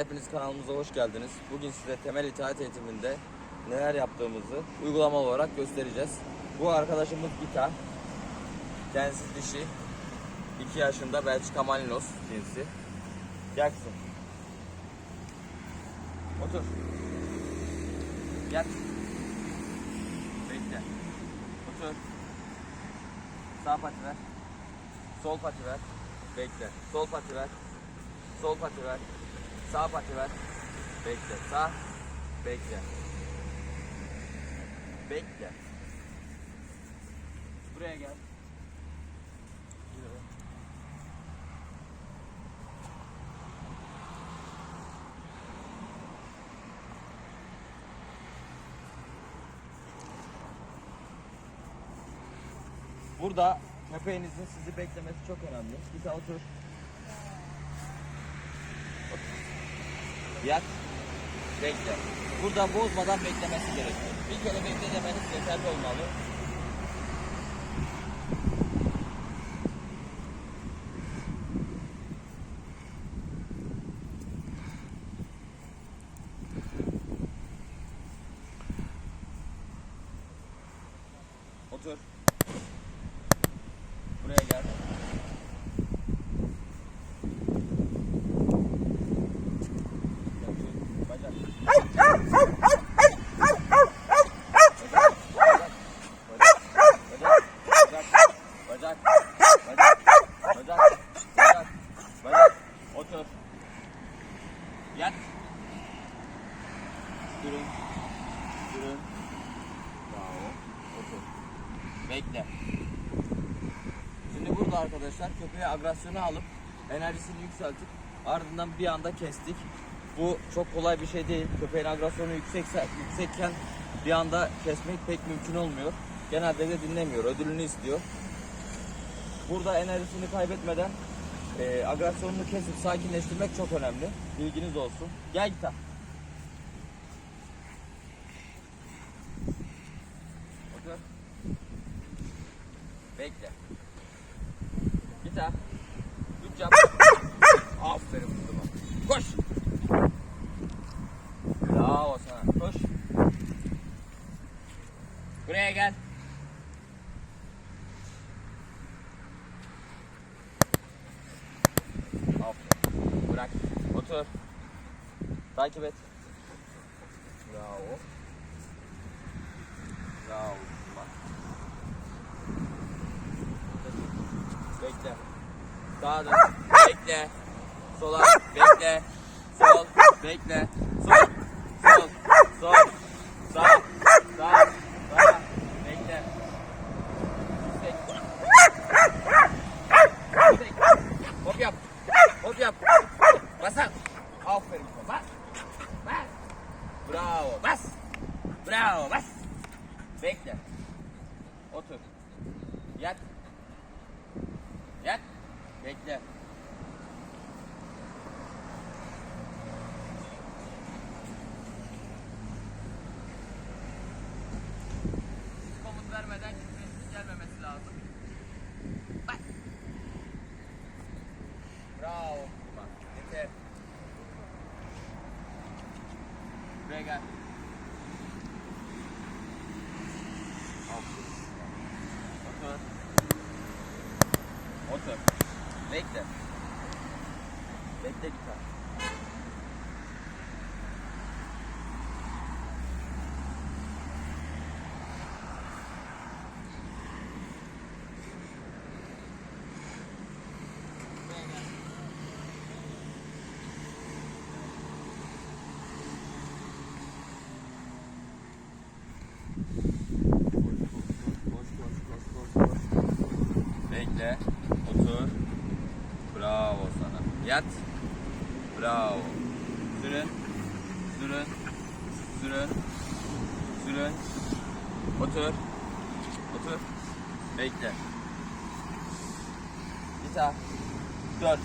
hepiniz kanalımıza hoş geldiniz. Bugün size temel itaat eğitiminde neler yaptığımızı uygulama olarak göstereceğiz. Bu arkadaşımız Gita. Kendisi dişi. 2 yaşında Belçika Malinos cinsi. Kızım. Otur. Yat. Bekle. Otur. Sağ pati ver. Sol pati ver. Bekle. Sol pati ver. Sol pati ver. Sağ pati ver. Bekle. Sağ. Bekle. Bekle. Buraya gel. Burada köpeğinizin sizi beklemesi çok önemli. Bir tane otur. Yat. Bekle. Burada bozmadan beklemesi gerekiyor. Bir kere bekle demeniz yeterli olmalı. Otur. Yat. Durun. Durun. Bravo. Otur. Bekle. Şimdi burada arkadaşlar köpeğe agresyonu alıp enerjisini yükseltip ardından bir anda kestik. Bu çok kolay bir şey değil. Köpeğin agresyonu yüksekse, yüksekken bir anda kesmek pek mümkün olmuyor. Genelde de dinlemiyor. Ödülünü istiyor. Burada enerjisini kaybetmeden e, agresyonunu kesip sakinleştirmek çok önemli. Bilginiz olsun. Gel git. Otur. Bekle. Git ha. Üç yap. Aferin kızıma. Koş. Bravo sana. Koş. Buraya gel. Aferin. Bırak. Otur. Takip et. Bravo. Bravo. Bak. Bekle. Sağa dön. Bekle. Sola. Bekle. Sol. Bekle. Sol. Sol. Sol. Sağ. Sağ. Sağ. Bekle. Yüksek. Hop yap. Hop yap. Bas at. Aferin. Bas. Bas. Bravo. Bas. Bravo. Bas. Bekle. Otur. Yat. Yat. Bekle. Otur. Otur. Bekle. Bekle git abi. Buraya gel. Koş, koş, koş, koş, koş, koş. Bekle. Otur. Bravo sana. Yat. Bravo. Sürün. Sürün. Sürün. Sürün. Otur. Otur. Bekle. Bir daha. Dört.